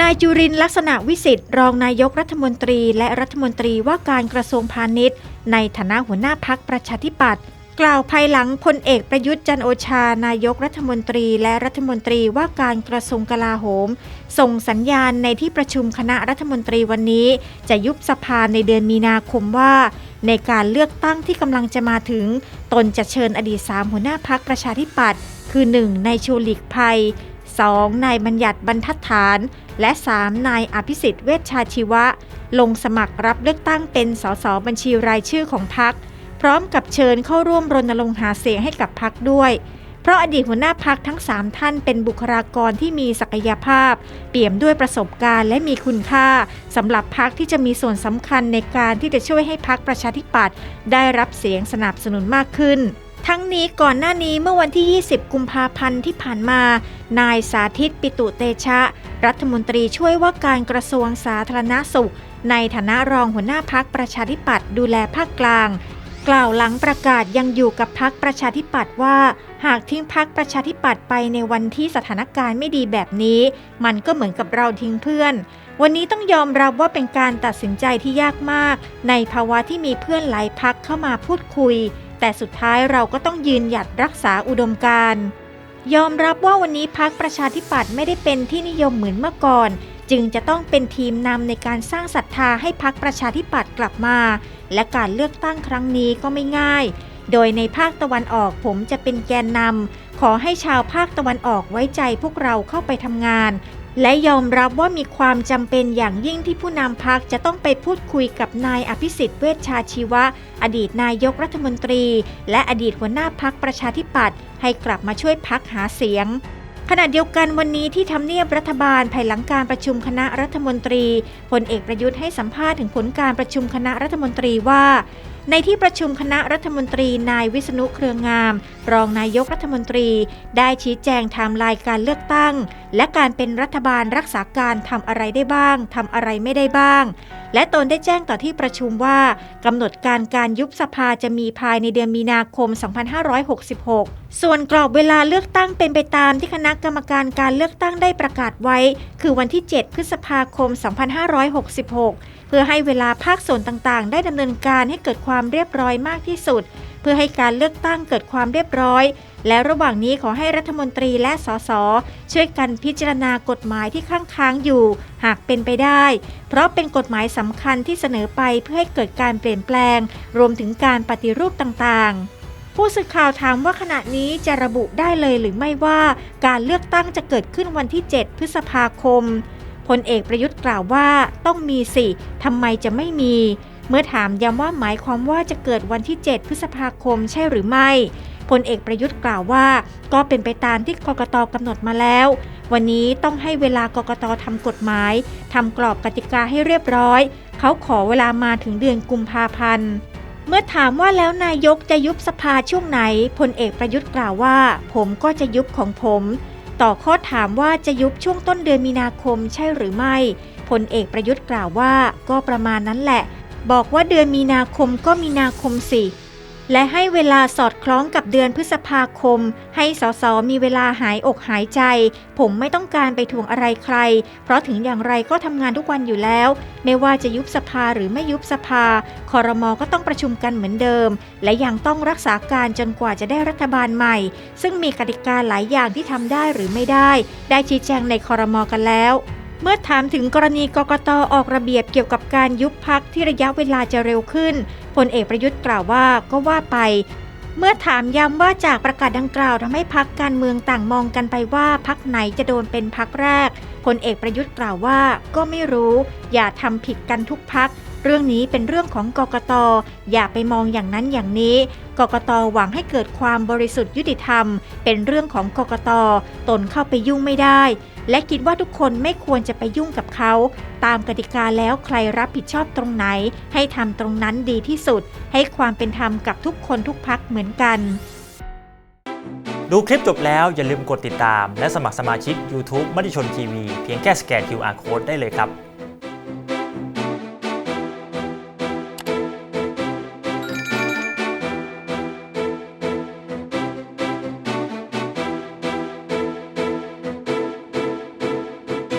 นายจุรินลักษณะวิสิทธิ์รองนายกรัฐมนตรี และรัฐมนตรีว่าการกระทรวงพาณิชย์ ในฐานะหัวหน้าพักประชาธิปัตย์กล่าวภายหลังพลเอกประยุทธ์จันโอชา นายกรัฐมนตรี และรัฐมนตรีว่าการกระทรวงกลาโหม ส่งสัญญาณในที่ประชุมคณะรัฐมนตรีวันนี้ จะยุบสภาในเดือนมีนาคมว่า ในการเลือกตั้งที่กำลังจะมาถึง ตนจะเชิญอดีตสามหัวหน้าพักประชาธิปัตย์คือ 1. นายชูหลีกภัย 2. นายบัญญัติบรรทัดฐาน และ 3. นายอภิสิทธิ์เวชชาชีวะ ลงสมัครรับเลือกตั้งเป็นสสบัญชีรายชื่อของพักพร้อมกับเชิญเข้าร่วมรณรงค์หาเสียงให้กับพักด้วยเพราะอดีตหัวหน้าพักทั้ง 3 ท่านเป็นบุคลากรที่มีศักยภาพ เปี่ยมด้วยประสบการณ์และมีคุณค่าสำหรับพักที่จะมีส่วนสำคัญในการที่จะช่วยให้พักประชาธิปัตย์ได้รับเสียงสนับสนุนมากขึ้น ทั้งนี้ก่อนหน้านี้เมื่อวันที่ 20 กุมภาพันธ์ที่ผ่านมา นายสาธิตปิตุเตชะ รัฐมนตรีช่วยว่าการกระทรวงสาธารณสุข ในฐานะรองหัวหน้าพักประชาธิปัตย์ดูแลภาคกลาง กล่าวหลังประกาศยังอยู่กับพักประชาธิปัตย์ว่า หากทิ้งพักประชาธิปัตย์ไปในวันที่สถานการณ์ไม่ดีแบบนี้ มันก็เหมือนกับเราทิ้งเพื่อน วันนี้ต้องยอมรับว่าเป็นการตัดสินใจที่ยากมาก ในภาวะที่มีเพื่อนหลายพักเข้ามาพูดคุย แต่สุดท้ายเราก็ต้องยืนหยัดรักษาอุดมการณ์ ยอมรับว่าวันนี้พักประชาธิปัตย์ไม่ได้เป็นที่นิยมเหมือนเมื่อก่อน จึงจะต้องเป็นทีมนำในการสร้างศรัทธาให้พักประชาธิปัตย์กลับมา และการเลือกตั้งครั้งนี้ก็ไม่ง่าย โดยในภาคตะวันออกผมจะเป็นแกนนำขอให้ชาวภาคตะวันออกไว้ใจพวกเราเข้าไปทำงาน และยอมรับว่ามีความจำเป็นอย่างยิ่งที่ผู้นำพักจะต้องไปพูดคุยกับนายอภิสิทธิ์เวชชาชีวะ อดีตนายกรัฐมนตรี และอดีตหัวหน้าพักประชาธิปัตย์ให้กลับมาช่วยพักหาเสียงขณะเดียวกันวันนี้ที่ทำเนียบรัฐบาลภายหลังการประชุมคณะรัฐมนตรีพลเอกประยุทธ์ให้สัมภาษณ์ถึงผลการประชุมคณะรัฐมนตรีว่า ในที่ประชุมคณะรัฐมนตรีนายวิษณุเครืองาม รองนายกรัฐมนตรี ได้ชี้แจงไทม์ไลน์การเลือกตั้ง และการเป็นรัฐบาลรักษาการทำอะไรได้บ้างทำอะไรไม่ได้บ้าง และตนได้แจ้งต่อที่ประชุมว่ากำหนดการการยุบสภาจะมีภายในเดือนมีนาคม 2566 ส่วนกรอบเวลาเลือกตั้งเป็นไปตามที่คณะกรรมการการเลือกตั้งได้ประกาศไว้ คือวันที่ 7 พฤษภาคม 2566เพื่อให้เวลาภาคส่วนต่างๆ ได้ดำเนินการให้เกิดความเรียบร้อยมากที่สุด เพื่อให้การเลือกตั้งเกิดความเรียบร้อย และระหว่างนี้ขอให้รัฐมนตรีและสสช่วยกันพิจารณากฎหมายที่ค้างค้างอยู่ หากเป็นไปได้ เพราะเป็นกฎหมายสำคัญที่เสนอไปเพื่อให้เกิดการเปลี่ยนแปลง รวมถึงการปฏิรูปต่างๆผู้สื่อข่าวถามว่าขณะนี้จะระบุได้เลยหรือไม่ว่า การเลือกตั้งจะเกิดขึ้นวันที่ 7 พฤษภาคม พลเอกประยุทธ์กล่าวว่าต้องมีสิทำไมจะไม่มี เมื่อถามย้ำว่าหมายความว่าจะเกิดวันที่ 7 พฤษภาคมใช่หรือไม่พลเอกประยุทธ์กล่าวว่า ก็เป็นไปตามที่กกตกำหนดมาแล้ว วันนี้ต้องให้เวลากกตทำกฎหมายทำกรอบกติกาให้เรียบร้อย เขาขอเวลามาถึงเดือนกุมภาพันธ์เมื่อถามว่าแล้วนายกจะยุบสภาช่วงไหนพลเอกประยุทธ์กล่าวว่า ผมก็จะยุบของผม ต่อข้อถามว่าจะยุบช่วงต้นเดือนมีนาคมใช่หรือไม่พลเอกประยุทธ์กล่าวว่าก็ประมาณนั้นแหละ บอกว่าเดือนมีนาคมก็มีนาคมสิ และให้เวลาสอดคล้องกับเดือนพฤษภาคม ให้สสมีเวลาหายอกหายใจ ผมไม่ต้องการไปทวงอะไรใคร เพราะถึงอย่างไรก็ทำงานทุกวันอยู่แล้ว ไม่ว่าจะยุบสภาหรือไม่ยุบสภาคอรมอก็ต้องประชุมกันเหมือนเดิม และยังต้องรักษาการจนกว่าจะได้รัฐบาลใหม่ ซึ่งมีกติกาหลายอย่างที่ทำได้หรือไม่ได้ ได้ชี้แจงในคอรมอกันแล้ว เมื่อถามถึงกรณีกกตออกระเบียบเกี่ยวกับการยุบพักที่ระยะเวลาจะเร็วขึ้นพลเอกประยุทธ์กล่าวว่าก็ว่าไป เมื่อถามย้ำว่าจากประกาศดังกล่าวทำให้พักการเมืองต่างมองกันไปว่าพักไหนจะโดนเป็นพักแรกพลเอกประยุทธ์กล่าวว่าก็ไม่รู้ อย่าทำผิดกันทุกพักเรื่องนี้เป็นเรื่องของกกตอย่าไปมองอย่างนั้นอย่างนี้ กกตหวังให้เกิดความบริสุทธิ์ยุติธรรม เป็นเรื่องของกกตตนเข้าไปยุ่งไม่ได้ และคิดว่าทุกคนไม่ควรจะไปยุ่งกับเขา ตามกติกาแล้วใครรับผิดชอบตรงไหน ให้ทำตรงนั้นดีที่สุด ให้ความเป็นธรรมกับทุกคนทุกพักเหมือนกัน ดูคลิปจบแล้วอย่าลืมกดติดตาม และสมัครสมาชิก YouTube มติชนทีวีเพียงแค่สแกน QR Code ได้เลยครับ